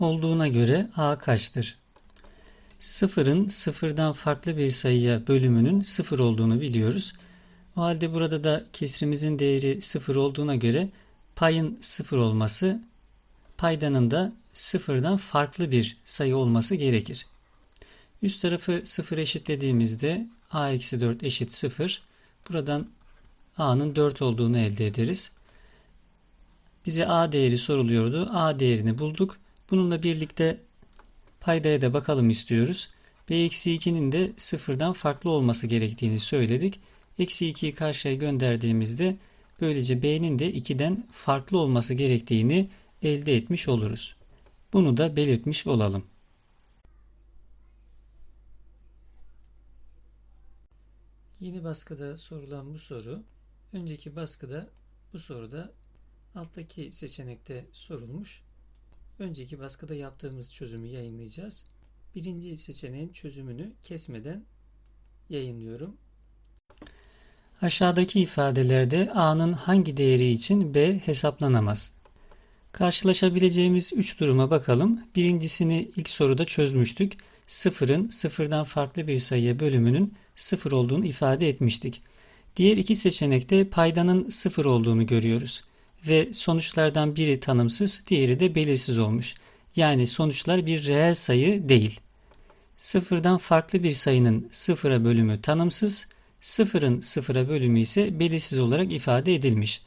olduğuna göre a kaçtır? Sıfırın sıfırdan farklı bir sayıya bölümünün sıfır olduğunu biliyoruz. O halde burada da kesrimizin değeri sıfır olduğuna göre payın sıfır olması paydanın da sıfırdan farklı bir sayı olması gerekir. Üst tarafı sıfır eşitlediğimizde a eksi 4 eşit sıfır. Buradan a'nın 4 olduğunu elde ederiz. Bize a değeri soruluyordu. a değerini bulduk. Bununla birlikte paydaya da bakalım istiyoruz. b eksi 2'nin de sıfırdan farklı olması gerektiğini söyledik. Eksi 2'yi karşıya gönderdiğimizde böylece b'nin de 2'den farklı olması gerektiğini elde etmiş oluruz. Bunu da belirtmiş olalım. Yeni baskıda sorulan bu soru, önceki baskıda bu soruda alttaki seçenekte sorulmuş. Önceki baskıda yaptığımız çözümü yayınlayacağız. Birinci seçeneğin çözümünü kesmeden yayınlıyorum. Aşağıdaki ifadelerde a'nın hangi değeri için b hesaplanamaz? Karşılaşabileceğimiz 3 duruma bakalım. Birincisini ilk soruda çözmüştük. Sıfırın sıfırdan farklı bir sayıya bölümünün sıfır olduğunu ifade etmiştik. Diğer iki seçenekte paydanın sıfır olduğunu görüyoruz. Ve sonuçlardan biri tanımsız, diğeri de belirsiz olmuş. Yani sonuçlar bir reel sayı değil. Sıfırdan farklı bir sayının sıfıra bölümü tanımsız, sıfırın sıfıra bölümü ise belirsiz olarak ifade edilmiş.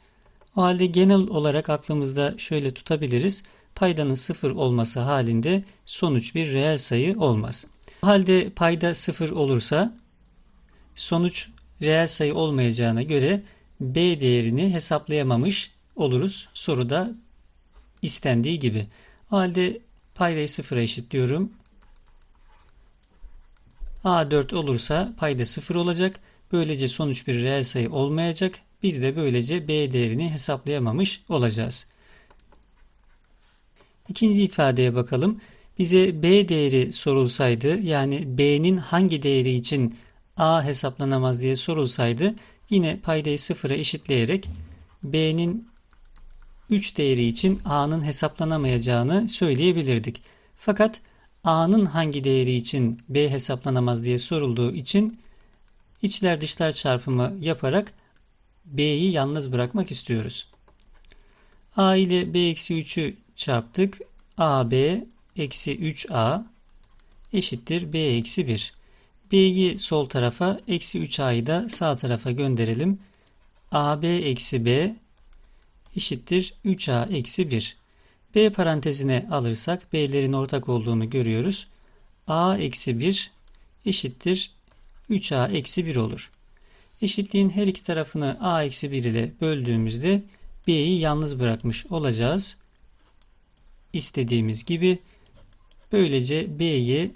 O halde genel olarak aklımızda şöyle tutabiliriz. Paydanın sıfır olması halinde sonuç bir reel sayı olmaz. O halde payda sıfır olursa sonuç reel sayı olmayacağına göre b değerini hesaplayamamış oluruz. Soruda istendiği gibi. O halde paydayı sıfıra eşitliyorum. A4 olursa payda sıfır olacak. Böylece sonuç bir reel sayı olmayacak. Biz de böylece B değerini hesaplayamamış olacağız. İkinci ifadeye bakalım. Bize B değeri sorulsaydı yani B'nin hangi değeri için A hesaplanamaz diye sorulsaydı yine paydayı sıfıra eşitleyerek B'nin 3 değeri için A'nın hesaplanamayacağını söyleyebilirdik. Fakat A'nın hangi değeri için B hesaplanamaz diye sorulduğu için içler dışlar çarpımı yaparak B'yi yalnız bırakmak istiyoruz. A ile B eksi 3'ü çarptık. AB eksi 3A eşittir B eksi 1. B'yi sol tarafa eksi 3A'yı da sağ tarafa gönderelim. AB eksi B eşittir 3A eksi 1. B parantezine alırsak B'lerin ortak olduğunu görüyoruz. A eksi 1 eşittir 3A eksi 1 olur. Eşitliğin her iki tarafını a eksi 1 ile böldüğümüzde b'yi yalnız bırakmış olacağız. İstediğimiz gibi böylece b'yi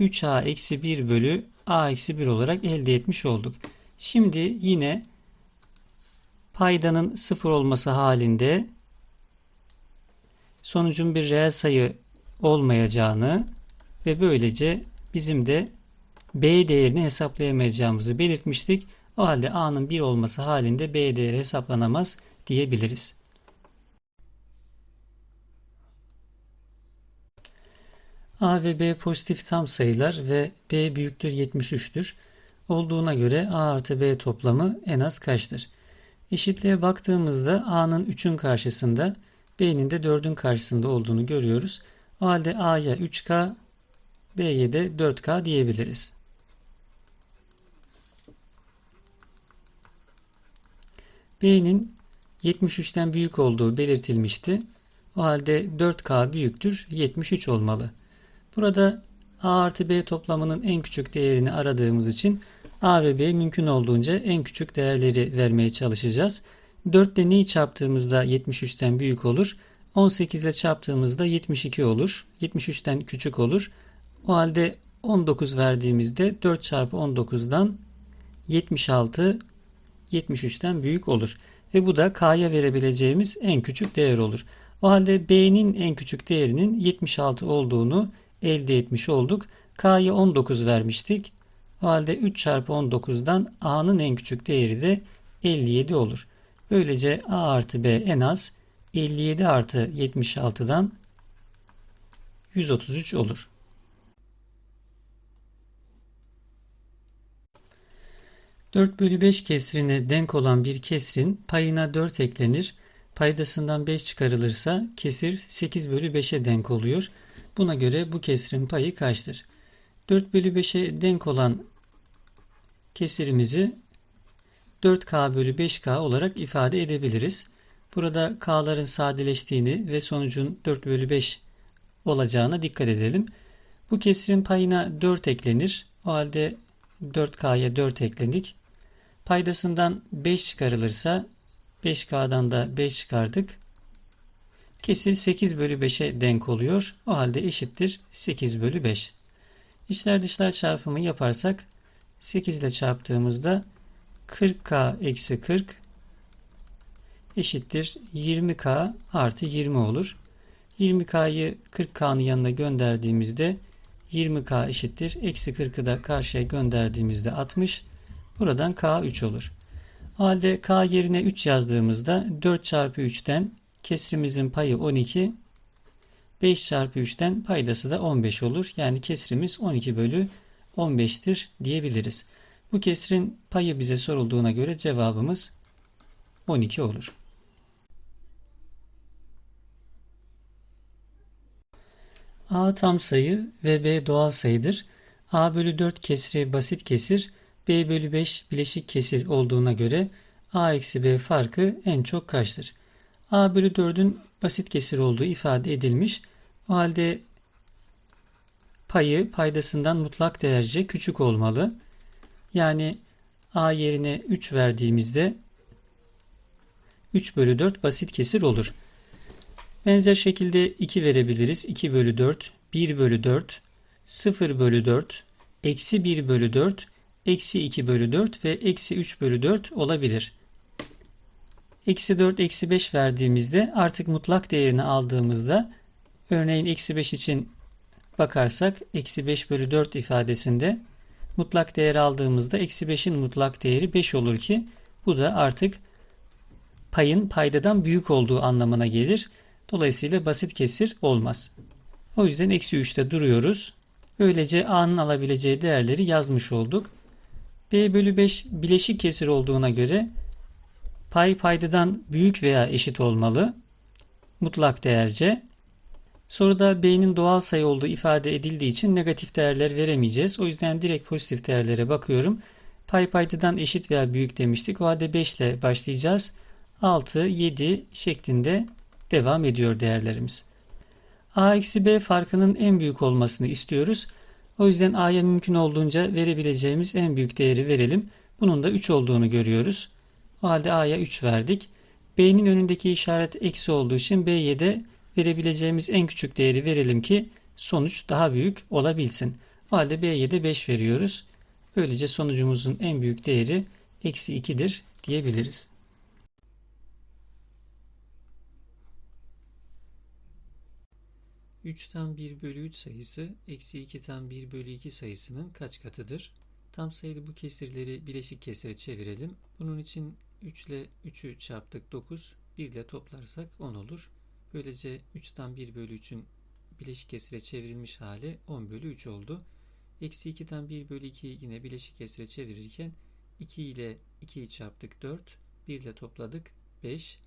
3a eksi 1 bölü a eksi 1 olarak elde etmiş olduk. Şimdi yine paydanın sıfır olması halinde sonucun bir reel sayı olmayacağını ve böylece bizim de B değerini hesaplayamayacağımızı belirtmiştik. O halde A'nın 1 olması halinde B değeri hesaplanamaz diyebiliriz. A ve B pozitif tam sayılar ve B büyüktür 73'tür. Olduğuna göre A artı B toplamı en az kaçtır? Eşitliğe baktığımızda A'nın 3'ün karşısında B'nin de 4'ün karşısında olduğunu görüyoruz. O halde A'ya 3K, B'ye de 4K diyebiliriz. B'nin 73'ten büyük olduğu belirtilmişti. O halde 4K büyüktür 73 olmalı. Burada A artı B toplamının en küçük değerini aradığımız için A ve B mümkün olduğunca en küçük değerleri vermeye çalışacağız. 4 ile neyi çarptığımızda 73'ten büyük olur? 18 ile çarptığımızda 72 olur. 73'ten küçük olur. O halde 19 verdiğimizde 4 çarpı 19'dan 76 73'ten büyük olur. Ve bu da K'ya verebileceğimiz en küçük değer olur. O halde B'nin en küçük değerinin 76 olduğunu elde etmiş olduk. K'ya 19 vermiştik. O halde 3 çarpı 19'dan A'nın en küçük değeri de 57 olur. Böylece A artı B en az 57 artı 76'dan 133 olur. Dört bölü 5 kesrine denk olan bir kesrin payına 4 eklenir. Paydasından 5 çıkarılırsa kesir 8 bölü 5'e denk oluyor. Buna göre bu kesrin payı kaçtır? 4 bölü 5'e denk olan kesirimizi 4K bölü 5K olarak ifade edebiliriz. Burada K'ların sadeleştiğini ve sonucun 4 bölü 5 olacağına dikkat edelim. Bu kesirin payına 4 eklenir. O halde 4K'ya 4 ekledik. Paydasından 5 çıkarılırsa 5K'dan da 5 çıkardık. Kesir 8 bölü 5'e denk oluyor. O halde eşittir 8 bölü 5. İçler dışlar çarpımı yaparsak 8 ile çarptığımızda 40K eksi 40 eşittir 20K artı 20 olur. 20K'yı 40K'nın yanına gönderdiğimizde 20K eşittir. Eksi 40'ı da karşıya gönderdiğimizde 60. Buradan K 3 olur. O halde K yerine 3 yazdığımızda 4 çarpı 3'ten kesrimizin payı 12. 5 çarpı 3'ten paydası da 15 olur. Yani kesrimiz 12 bölü 15'tir diyebiliriz. Bu kesrin payı bize sorulduğuna göre cevabımız 12 olur. A tam sayı ve B doğal sayıdır. A bölü 4 kesri basit kesir, B bölü 5 bileşik kesir olduğuna göre A eksi B farkı en çok kaçtır? A bölü 4'ün basit kesir olduğu ifade edilmiş. O halde payı paydasından mutlak değerce küçük olmalı. Yani A yerine 3 verdiğimizde 3 bölü 4 basit kesir olur. Benzer şekilde 2 verebiliriz. 2 bölü 4, 1 bölü 4, 0 bölü 4, eksi 1 bölü 4, eksi 2 bölü 4 ve eksi 3 bölü 4 olabilir. Eksi 4, eksi 5 verdiğimizde artık mutlak değerini aldığımızda örneğin eksi 5 için bakarsak eksi 5 bölü 4 ifadesinde mutlak değer aldığımızda eksi 5'in mutlak değeri 5 olur ki bu da artık payın paydadan büyük olduğu anlamına gelir. Dolayısıyla basit kesir olmaz. O yüzden eksi 3'te duruyoruz. Böylece A'nın alabileceği değerleri yazmış olduk. B bölü 5 bileşik kesir olduğuna göre pay paydadan büyük veya eşit olmalı. Mutlak değerce. Soruda B'nin doğal sayı olduğu ifade edildiği için negatif değerler veremeyeceğiz. O yüzden direkt pozitif değerlere bakıyorum. Pay paydadan eşit veya büyük demiştik. O halde 5 ile başlayacağız. 6, 7 şeklinde devam ediyor değerlerimiz. A eksi B farkının en büyük olmasını istiyoruz. O yüzden A'ya mümkün olduğunca verebileceğimiz en büyük değeri verelim. Bunun da 3 olduğunu görüyoruz. O halde A'ya 3 verdik. B'nin önündeki işaret eksi olduğu için B'ye de verebileceğimiz en küçük değeri verelim ki sonuç daha büyük olabilsin. O halde B'ye de 5 veriyoruz. Böylece sonucumuzun en büyük değeri eksi 2'dir diyebiliriz. 3'ten 1 bölü 3 sayısı eksi 2'ten 1 bölü 2 sayısının kaç katıdır? Tam sayılı bu kesirleri bileşik kesire çevirelim. Bunun için 3 ile 3'ü çarptık 9, 1 ile toplarsak 10 olur. Böylece 3'ten 1 bölü 3'ün bileşik kesire çevrilmiş hali 10 bölü 3 oldu. Eksi 2'den 1 bölü 2'yi yine bileşik kesire çevirirken 2 ile 2'yi çarptık 4, 1 ile topladık 5,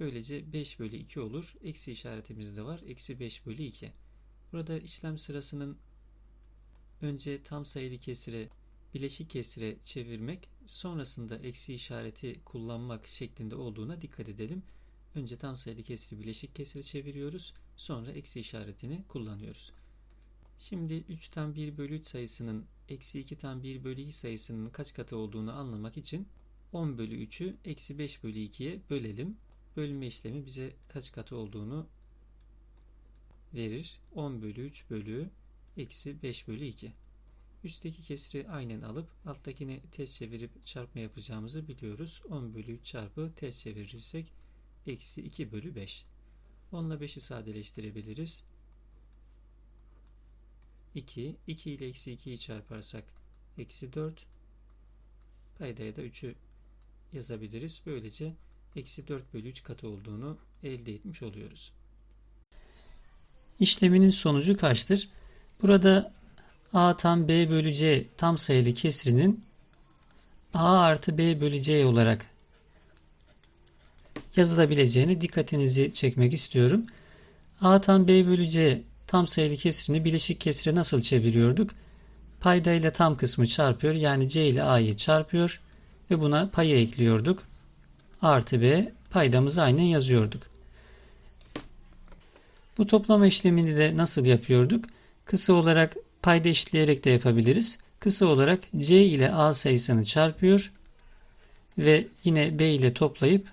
Böylece 5 bölü 2 olur. Eksi işaretimiz de var. Eksi 5 bölü 2. Burada işlem sırasının önce tam sayılı kesire bileşik kesire çevirmek sonrasında eksi işareti kullanmak şeklinde olduğuna dikkat edelim. Önce tam sayılı kesiri bileşik kesire çeviriyoruz. Sonra eksi işaretini kullanıyoruz. Şimdi 3'ten 1 bölü 3 sayısının eksi 2'ten 1 bölü 2 sayısının kaç katı olduğunu anlamak için 10 bölü 3'ü eksi 5 bölü 2'ye bölelim bölme işlemi bize kaç katı olduğunu verir. 10 bölü 3 bölü eksi 5 bölü 2. Üstteki kesiri aynen alıp alttakini ters çevirip çarpma yapacağımızı biliyoruz. 10 bölü 3 çarpı ters çevirirsek eksi 2 bölü 5. 10 ile 5'i sadeleştirebiliriz. 2. 2 ile eksi 2'yi çarparsak eksi 4. Paydaya da 3'ü yazabiliriz. Böylece eksi 4 bölü 3 katı olduğunu elde etmiş oluyoruz. İşleminin sonucu kaçtır? Burada a tam b bölü c tam sayılı kesrinin a artı b bölü c olarak yazılabileceğini dikkatinizi çekmek istiyorum. a tam b bölü c tam sayılı kesrini bileşik kesire nasıl çeviriyorduk? Payda ile tam kısmı çarpıyor. Yani c ile a'yı çarpıyor ve buna payı ekliyorduk. Artı b paydamızı aynen yazıyorduk. Bu toplama işlemini de nasıl yapıyorduk? Kısa olarak payda eşitleyerek de yapabiliriz. Kısa olarak c ile a sayısını çarpıyor ve yine b ile toplayıp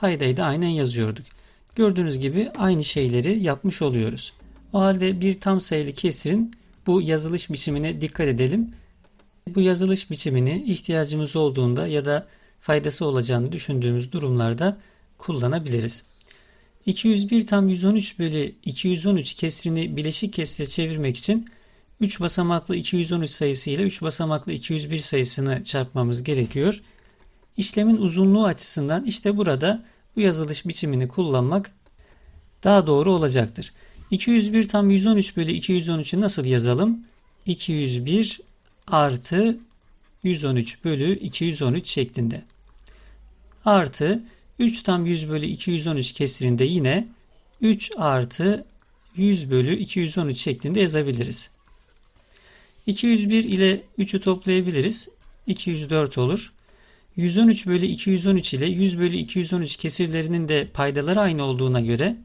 paydayı da aynen yazıyorduk. Gördüğünüz gibi aynı şeyleri yapmış oluyoruz. O halde bir tam sayılı kesirin bu yazılış biçimine dikkat edelim. Bu yazılış biçimini ihtiyacımız olduğunda ya da faydası olacağını düşündüğümüz durumlarda kullanabiliriz. 201 tam 113 bölü 213 kesrini bileşik kesire çevirmek için 3 basamaklı 213 sayısı ile 3 basamaklı 201 sayısını çarpmamız gerekiyor. İşlemin uzunluğu açısından işte burada bu yazılış biçimini kullanmak daha doğru olacaktır. 201 tam 113 bölü 213'ü nasıl yazalım? 201 artı 113 bölü 213 şeklinde. Artı 3 tam 100 bölü 213 kesirinde yine 3 artı 100 bölü 213 şeklinde yazabiliriz. 201 ile 3'ü toplayabiliriz. 204 olur. 113 bölü 213 ile 100 bölü 213 kesirlerinin de paydaları aynı olduğuna göre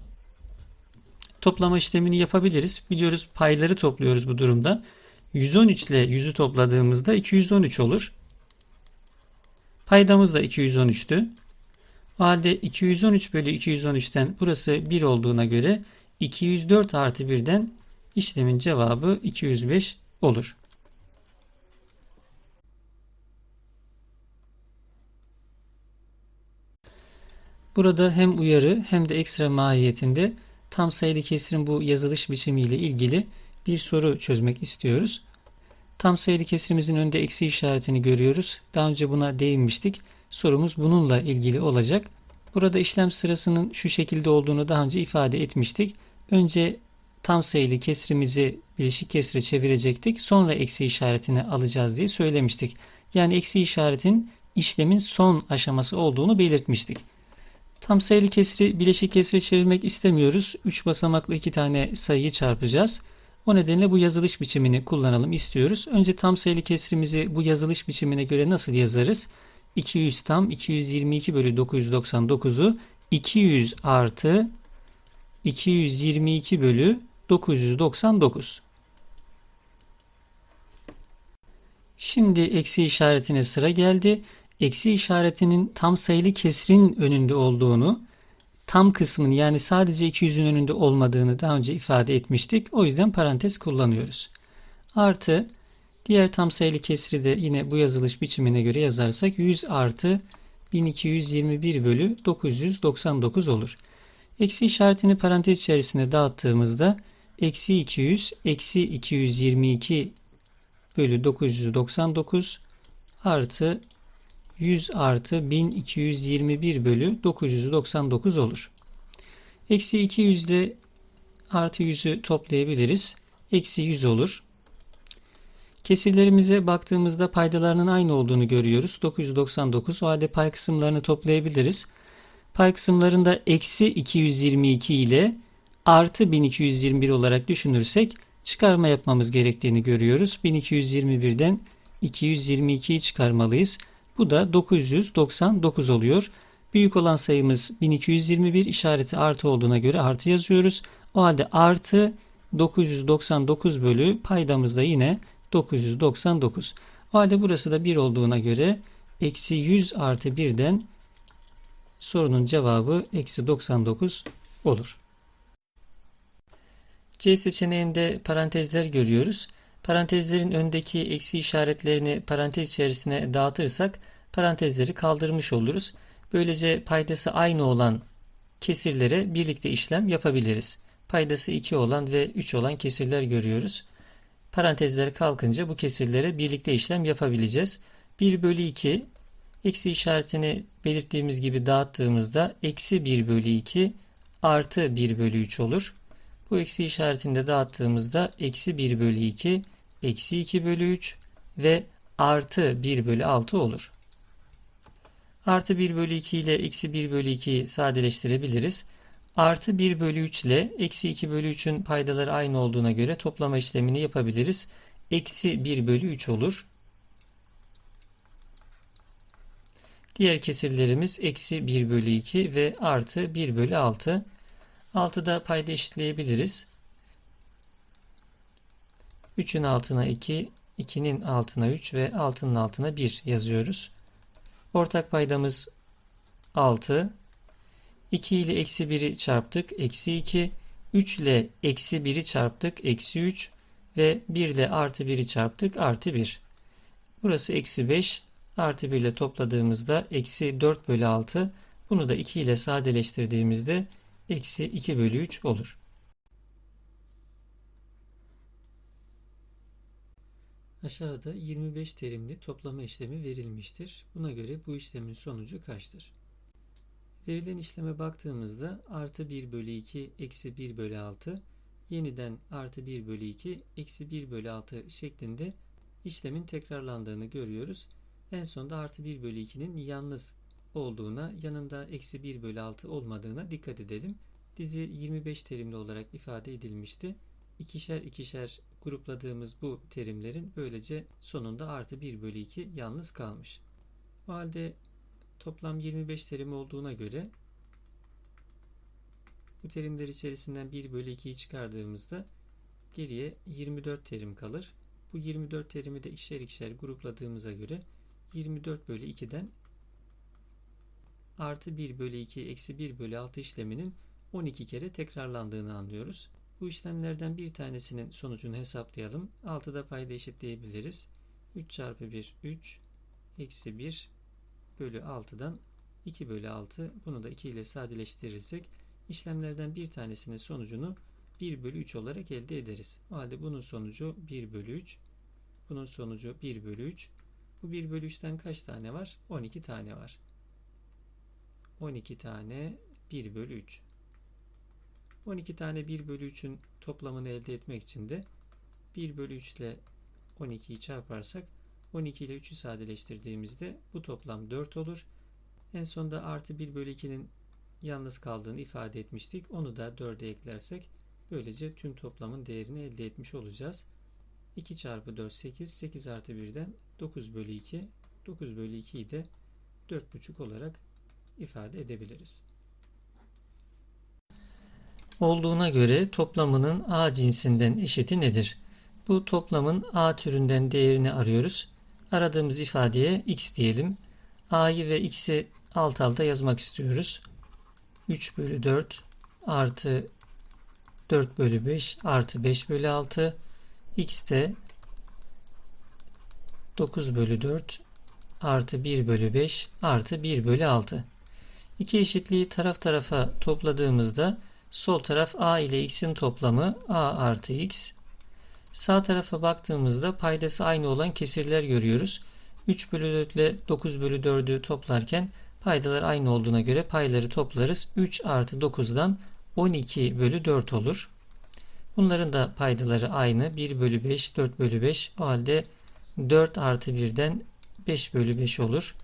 toplama işlemini yapabiliriz. Biliyoruz payları topluyoruz bu durumda. 113 ile 100'ü topladığımızda 213 olur. Paydamız da 213'tü. O halde 213 bölü 213'ten burası 1 olduğuna göre 204 artı 1'den işlemin cevabı 205 olur. Burada hem uyarı hem de ekstra mahiyetinde tam sayılı kesirin bu yazılış biçimiyle ilgili bir soru çözmek istiyoruz. Tam sayılı kesirimizin önünde eksi işaretini görüyoruz. Daha önce buna değinmiştik. Sorumuz bununla ilgili olacak. Burada işlem sırasının şu şekilde olduğunu daha önce ifade etmiştik. Önce tam sayılı kesrimizi bileşik kesre çevirecektik. Sonra eksi işaretini alacağız diye söylemiştik. Yani eksi işaretin işlemin son aşaması olduğunu belirtmiştik. Tam sayılı kesri bileşik kesre çevirmek istemiyoruz. 3 basamaklı 2 tane sayıyı çarpacağız. O nedenle bu yazılış biçimini kullanalım istiyoruz. Önce tam sayılı kesrimizi bu yazılış biçimine göre nasıl yazarız? 200 tam 222 bölü 999'u 200 artı 222 bölü 999. Şimdi eksi işaretine sıra geldi. Eksi işaretinin tam sayılı kesrin önünde olduğunu, tam kısmın yani sadece 200'ün önünde olmadığını daha önce ifade etmiştik. O yüzden parantez kullanıyoruz. Artı diğer tam sayılı kesri de yine bu yazılış biçimine göre yazarsak 100 artı 1221 bölü 999 olur. Eksi işaretini parantez içerisine dağıttığımızda eksi 200 eksi 222 bölü 999 artı 100 artı 1221 bölü 999 olur. Eksi 200 ile artı 100'ü toplayabiliriz. Eksi 100 olur. Kesirlerimize baktığımızda paydalarının aynı olduğunu görüyoruz. 999 o halde pay kısımlarını toplayabiliriz. Pay kısımlarında eksi 222 ile artı 1221 olarak düşünürsek çıkarma yapmamız gerektiğini görüyoruz. 1221'den 222'yi çıkarmalıyız. Bu da 999 oluyor. Büyük olan sayımız 1221 işareti artı olduğuna göre artı yazıyoruz. O halde artı 999 bölü paydamız da yine 999. O halde burası da 1 olduğuna göre eksi 100 artı 1'den sorunun cevabı eksi 99 olur. C seçeneğinde parantezler görüyoruz. Parantezlerin öndeki eksi işaretlerini parantez içerisine dağıtırsak parantezleri kaldırmış oluruz. Böylece paydası aynı olan kesirlere birlikte işlem yapabiliriz. Paydası 2 olan ve 3 olan kesirler görüyoruz. Parantezler kalkınca bu kesirlere birlikte işlem yapabileceğiz. 1 bölü 2 Eksi işaretini belirttiğimiz gibi dağıttığımızda eksi 1 bölü 2 artı 1 bölü 3 olur. Bu eksi işaretini de dağıttığımızda eksi 1 bölü 2 eksi 2 bölü 3 ve artı 1 bölü 6 olur. Artı 1 bölü 2 ile eksi 1 bölü 2'yi sadeleştirebiliriz. Artı 1 bölü 3 ile eksi 2 bölü 3'ün paydaları aynı olduğuna göre toplama işlemini yapabiliriz. Eksi 1 bölü 3 olur. Diğer kesirlerimiz eksi 1 bölü 2 ve artı 1 bölü 6. 6'da payda eşitleyebiliriz. 3'ün altına 2, 2'nin altına 3 ve 6'nın altına 1 yazıyoruz. Ortak paydamız 6. 2 ile eksi 1'i çarptık. Eksi 2. 3 ile eksi 1'i çarptık. Eksi 3. Ve 1 ile artı 1'i çarptık. Artı 1. Burası eksi 5. Artı 1 ile topladığımızda eksi 4 bölü 6. Bunu da 2 ile sadeleştirdiğimizde eksi 2 bölü 3 olur. Aşağıda 25 terimli toplama işlemi verilmiştir. Buna göre bu işlemin sonucu kaçtır? Verilen işleme baktığımızda artı 1 bölü 2 eksi 1 bölü 6 yeniden artı 1 bölü 2 eksi 1 bölü 6 şeklinde işlemin tekrarlandığını görüyoruz. En sonunda artı 1 bölü 2'nin yalnız olduğuna yanında eksi 1 bölü 6 olmadığına dikkat edelim. Dizi 25 terimli olarak ifade edilmişti. İkişer ikişer grupladığımız bu terimlerin böylece sonunda artı 1 bölü 2 yalnız kalmış. O halde toplam 25 terim olduğuna göre bu terimler içerisinden 1 bölü 2'yi çıkardığımızda geriye 24 terim kalır. Bu 24 terimi de ikişer ikişer grupladığımıza göre 24 bölü 2'den artı 1 bölü 2 eksi 1 bölü 6 işleminin 12 kere tekrarlandığını anlıyoruz. Bu işlemlerden bir tanesinin sonucunu hesaplayalım. 6'da payda eşitleyebiliriz. 3 çarpı 1 3 eksi 1 bölü 6'dan 2 bölü 6 bunu da 2 ile sadeleştirirsek işlemlerden bir tanesinin sonucunu 1 bölü 3 olarak elde ederiz. O halde bunun sonucu 1 bölü 3 bunun sonucu 1 bölü 3 bu 1 bölü 3'ten kaç tane var? 12 tane var. 12 tane 1 bölü 3 12 tane 1 bölü 3'ün toplamını elde etmek için de 1 bölü 3 ile 12'yi çarparsak 12 ile 3'ü sadeleştirdiğimizde bu toplam 4 olur. En sonunda artı 1 bölü 2'nin yalnız kaldığını ifade etmiştik. Onu da 4'e eklersek böylece tüm toplamın değerini elde etmiş olacağız. 2 çarpı 4 8. 8 artı 1'den 9 bölü 2. 9 bölü 2'yi de 4,5 olarak ifade edebiliriz olduğuna göre toplamının A cinsinden eşiti nedir? Bu toplamın A türünden değerini arıyoruz. Aradığımız ifadeye x diyelim. A'yı ve x'i alt alta yazmak istiyoruz. 3 bölü 4 artı 4 bölü 5 artı 5 bölü 6 x de 9 bölü 4 artı 1 bölü 5 artı 1 bölü 6. İki eşitliği taraf tarafa topladığımızda Sol taraf a ile x'in toplamı a artı x. Sağ tarafa baktığımızda paydası aynı olan kesirler görüyoruz. 3 bölü 4 ile 9 bölü 4'ü toplarken paydalar aynı olduğuna göre payları toplarız. 3 artı 9'dan 12 bölü 4 olur. Bunların da paydaları aynı. 1 bölü 5, 4 bölü 5. O halde 4 artı 1'den 5 bölü 5 olur.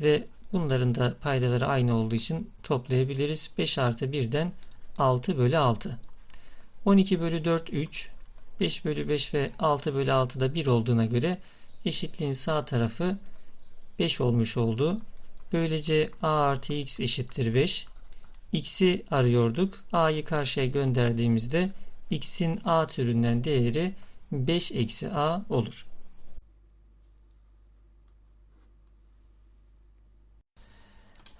Ve bunların da paydaları aynı olduğu için toplayabiliriz. 5 artı 1'den 6 bölü 6. 12 bölü 4 3. 5 bölü 5 ve 6 bölü 6 da 1 olduğuna göre eşitliğin sağ tarafı 5 olmuş oldu. Böylece a artı x eşittir 5. x'i arıyorduk. a'yı karşıya gönderdiğimizde x'in a türünden değeri 5 eksi a olur.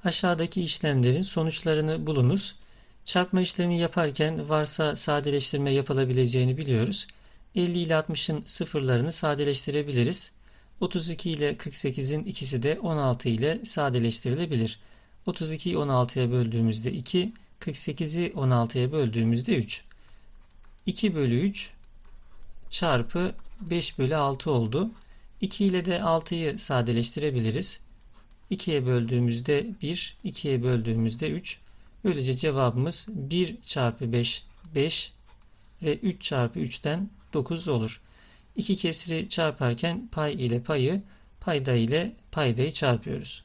Aşağıdaki işlemlerin sonuçlarını bulunuz. Çarpma işlemi yaparken varsa sadeleştirme yapılabileceğini biliyoruz. 50 ile 60'ın sıfırlarını sadeleştirebiliriz. 32 ile 48'in ikisi de 16 ile sadeleştirilebilir. 32'yi 16'ya böldüğümüzde 2, 48'i 16'ya böldüğümüzde 3. 2 bölü 3 çarpı 5 bölü 6 oldu. 2 ile de 6'yı sadeleştirebiliriz. 2'ye böldüğümüzde 1, 2'ye böldüğümüzde 3. Böylece cevabımız 1 çarpı 5, 5 ve 3 çarpı 3'ten 9 olur. İki kesiri çarparken pay ile payı, payda ile paydayı çarpıyoruz.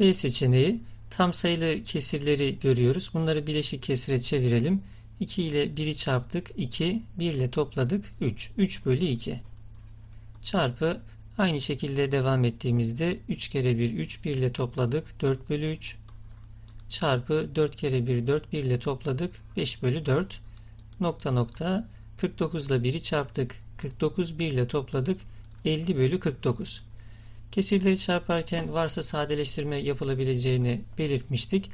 B seçeneği tam sayılı kesirleri görüyoruz. Bunları bileşik kesire çevirelim. 2 ile 1'i çarptık 2, 1 ile topladık 3. 3 bölü 2. Çarpı aynı şekilde devam ettiğimizde 3 kere 1 3, 1 ile topladık 4 bölü 3. Çarpı 4 kere 1 4, 1 ile topladık 5 bölü 4. Nokta nokta 49 ile 1'i çarptık. 49 1 ile topladık 50 bölü 49. Kesirleri çarparken varsa sadeleştirme yapılabileceğini belirtmiştik.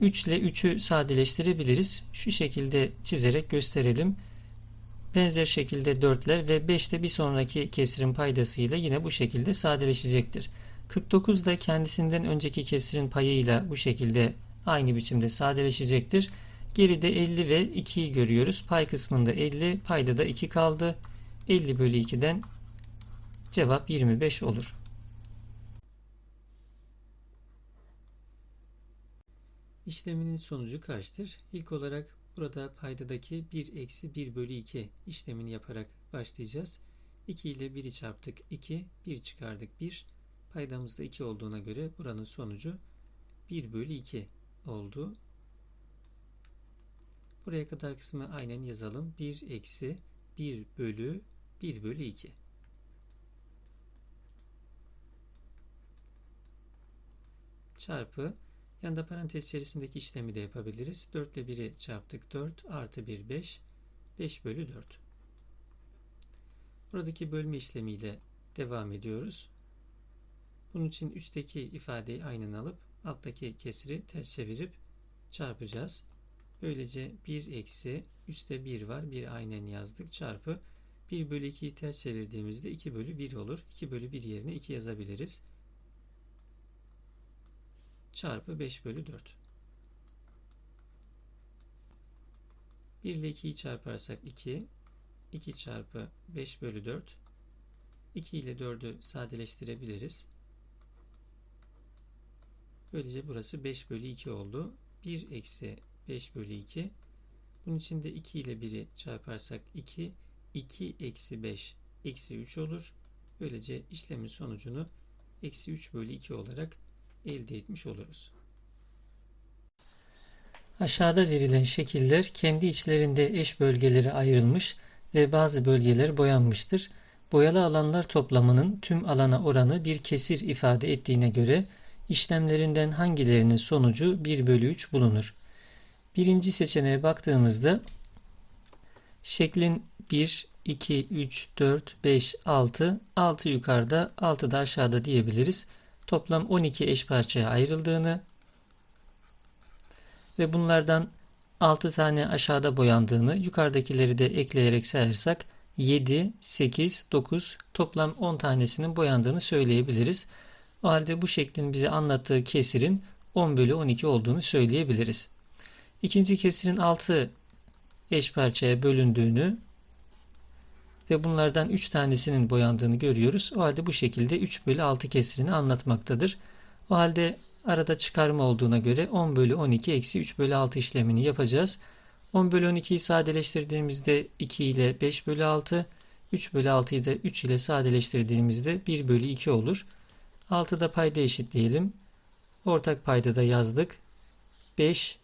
3 ile 3'ü sadeleştirebiliriz. Şu şekilde çizerek gösterelim. Benzer şekilde 4'ler ve 5 de bir sonraki kesirin paydasıyla yine bu şekilde sadeleşecektir. 49 da kendisinden önceki kesirin payıyla bu şekilde aynı biçimde sadeleşecektir. Geride 50 ve 2'yi görüyoruz. Pay kısmında 50, payda da 2 kaldı. 50 bölü 2'den cevap 25 olur. İşleminin sonucu kaçtır? İlk olarak burada paydadaki 1 eksi 1 bölü 2 işlemini yaparak başlayacağız. 2 ile 1'i çarptık 2, 1 çıkardık 1. Paydamızda 2 olduğuna göre buranın sonucu 1 bölü 2 oldu. Buraya kadar kısmı aynen yazalım. 1 eksi 1 bölü 1 bölü 2. Çarpı Yanında parantez içerisindeki işlemi de yapabiliriz. 4 ile 1'i çarptık 4 artı 1 5 5 bölü 4. Buradaki bölme işlemiyle devam ediyoruz. Bunun için üstteki ifadeyi aynen alıp alttaki kesiri ters çevirip çarpacağız. Böylece 1 eksi üstte 1 var. 1 aynen yazdık. Çarpı 1 bölü 2'yi ters çevirdiğimizde 2 bölü 1 olur. 2 bölü 1 yerine 2 yazabiliriz çarpı 5 bölü 4. 1 ile 2'yi çarparsak 2, 2 çarpı 5 bölü 4. 2 ile 4'ü sadeleştirebiliriz. Böylece burası 5 bölü 2 oldu. 1 eksi 5 bölü 2. Bunun için de 2 ile 1'i çarparsak 2, 2 eksi 5 eksi 3 olur. Böylece işlemin sonucunu eksi 3 bölü 2 olarak elde etmiş oluruz. Aşağıda verilen şekiller kendi içlerinde eş bölgelere ayrılmış ve bazı bölgeler boyanmıştır. Boyalı alanlar toplamının tüm alana oranı bir kesir ifade ettiğine göre işlemlerinden hangilerinin sonucu 1 bölü 3 bulunur. Birinci seçeneğe baktığımızda şeklin 1, 2, 3, 4, 5, 6, 6 yukarıda, 6 da aşağıda diyebiliriz toplam 12 eş parçaya ayrıldığını ve bunlardan 6 tane aşağıda boyandığını yukarıdakileri de ekleyerek sayarsak 7, 8, 9 toplam 10 tanesinin boyandığını söyleyebiliriz. O halde bu şeklin bize anlattığı kesirin 10 bölü 12 olduğunu söyleyebiliriz. İkinci kesirin 6 eş parçaya bölündüğünü ve bunlardan 3 tanesinin boyandığını görüyoruz. O halde bu şekilde 3 bölü 6 kesirini anlatmaktadır. O halde arada çıkarma olduğuna göre 10 bölü 12 eksi 3 bölü 6 işlemini yapacağız. 10 bölü 12'yi sadeleştirdiğimizde 2 ile 5 bölü 6, 3 bölü 6'yı da 3 ile sadeleştirdiğimizde 1 bölü 2 olur. 6'da payda eşitleyelim. Ortak payda da yazdık. 5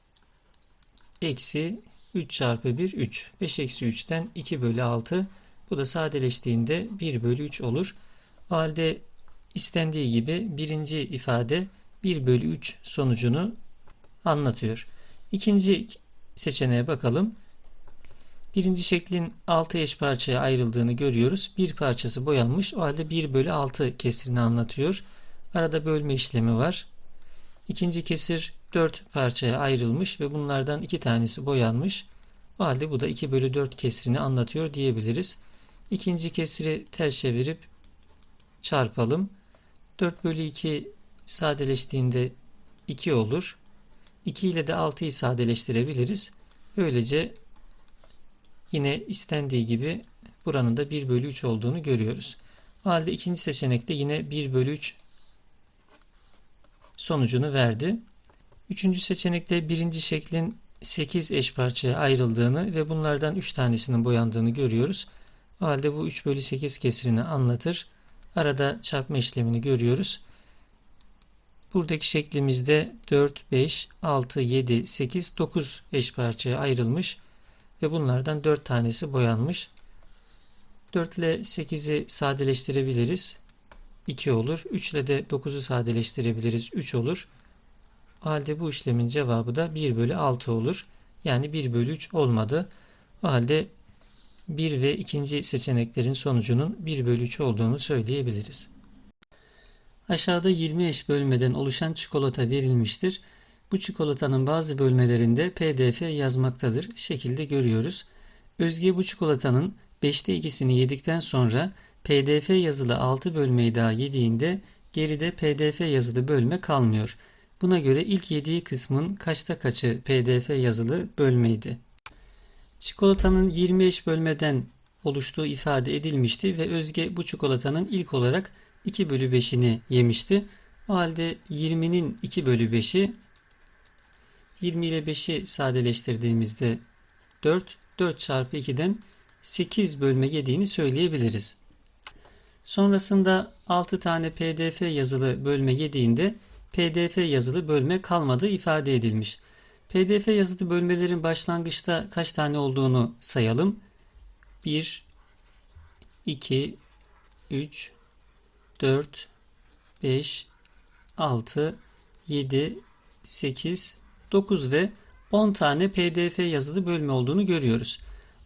eksi 3 çarpı 1 3. 5 eksi 3'ten 2 bölü 6 bu da sadeleştiğinde 1 bölü 3 olur. O halde istendiği gibi birinci ifade 1 bölü 3 sonucunu anlatıyor. İkinci seçeneğe bakalım. Birinci şeklin 6 eş parçaya ayrıldığını görüyoruz. Bir parçası boyanmış. O halde 1 bölü 6 kesirini anlatıyor. Arada bölme işlemi var. İkinci kesir 4 parçaya ayrılmış ve bunlardan 2 tanesi boyanmış. O halde bu da 2 bölü 4 kesirini anlatıyor diyebiliriz. İkinci kesiri ters çevirip çarpalım. 4 bölü 2 sadeleştiğinde 2 olur. 2 ile de 6'yı sadeleştirebiliriz. Böylece yine istendiği gibi buranın da 1 bölü 3 olduğunu görüyoruz. O halde ikinci seçenekte yine 1 bölü 3 sonucunu verdi. Üçüncü seçenekte birinci şeklin 8 eş parçaya ayrıldığını ve bunlardan 3 tanesinin boyandığını görüyoruz. O halde bu 3 bölü 8 kesirini anlatır. Arada çarpma işlemini görüyoruz. Buradaki şeklimizde 4, 5, 6, 7, 8, 9 eş parçaya ayrılmış ve bunlardan 4 tanesi boyanmış. 4 ile 8'i sadeleştirebiliriz. 2 olur. 3 ile de 9'u sadeleştirebiliriz. 3 olur. O halde bu işlemin cevabı da 1 bölü 6 olur. Yani 1 bölü 3 olmadı. O halde 1 ve ikinci seçeneklerin sonucunun 1 bölü 3 olduğunu söyleyebiliriz. Aşağıda 20 eş bölmeden oluşan çikolata verilmiştir. Bu çikolatanın bazı bölmelerinde PDF yazmaktadır. Şekilde görüyoruz. Özge bu çikolatanın 5'te ikisini yedikten sonra PDF yazılı 6 bölmeyi daha yediğinde geride PDF yazılı bölme kalmıyor. Buna göre ilk yediği kısmın kaçta kaçı PDF yazılı bölmeydi. Çikolatanın 20 eş bölmeden oluştuğu ifade edilmişti ve Özge bu çikolatanın ilk olarak 2 bölü 5'ini yemişti. O halde 20'nin 2 bölü 5'i 20 ile 5'i sadeleştirdiğimizde 4, 4 çarpı 2'den 8 bölme yediğini söyleyebiliriz. Sonrasında 6 tane pdf yazılı bölme yediğinde pdf yazılı bölme kalmadığı ifade edilmiş. pdf yazılı bölmelerin başlangıçta kaç tane olduğunu sayalım. 1, 2, 3, 4, 5, 6, 7, 8, 9 ve 10 tane pdf yazılı bölme olduğunu görüyoruz.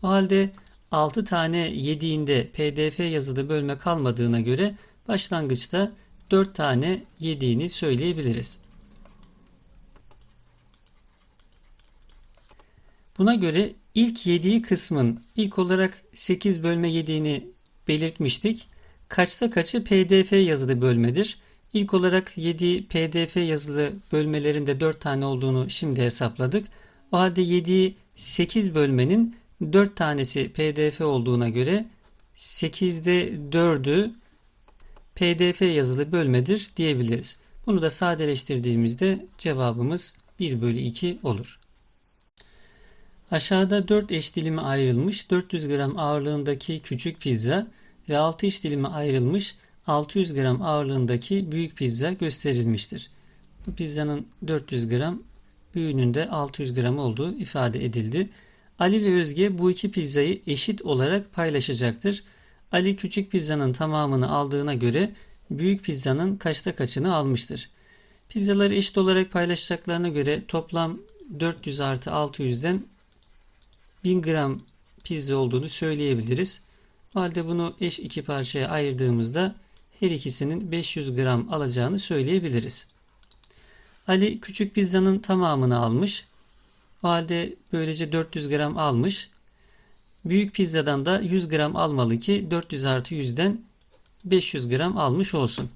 O halde 6 tane yediğinde pdf yazılı bölme kalmadığına göre başlangıçta 4 tane yediğini söyleyebiliriz. Buna göre ilk yediği kısmın ilk olarak 8 bölme yediğini belirtmiştik. Kaçta kaçı pdf yazılı bölmedir? İlk olarak yediği pdf yazılı bölmelerinde 4 tane olduğunu şimdi hesapladık. O halde yediği 8 bölmenin 4 tanesi pdf olduğuna göre 8'de 4'ü pdf yazılı bölmedir diyebiliriz. Bunu da sadeleştirdiğimizde cevabımız 1 bölü 2 olur. Aşağıda 4 eş dilime ayrılmış 400 gram ağırlığındaki küçük pizza ve 6 eş dilime ayrılmış 600 gram ağırlığındaki büyük pizza gösterilmiştir. Bu pizzanın 400 gram, büyüğünün de 600 gram olduğu ifade edildi. Ali ve Özge bu iki pizzayı eşit olarak paylaşacaktır. Ali küçük pizzanın tamamını aldığına göre büyük pizzanın kaçta kaçını almıştır. Pizzaları eşit olarak paylaşacaklarına göre toplam 400 artı 600'den 1000 gram pizza olduğunu söyleyebiliriz. O halde bunu eş iki parçaya ayırdığımızda her ikisinin 500 gram alacağını söyleyebiliriz. Ali küçük pizzanın tamamını almış. O halde böylece 400 gram almış. Büyük pizzadan da 100 gram almalı ki 400 artı 100'den 500 gram almış olsun.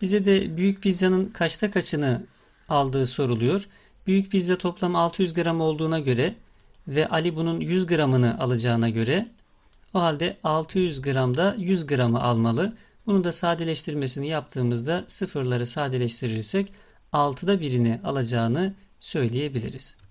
Bize de büyük pizzanın kaçta kaçını aldığı soruluyor. Büyük pizza toplam 600 gram olduğuna göre ve Ali bunun 100 gramını alacağına göre o halde 600 gramda 100 gramı almalı. Bunu da sadeleştirmesini yaptığımızda sıfırları sadeleştirirsek 6'da birini alacağını söyleyebiliriz.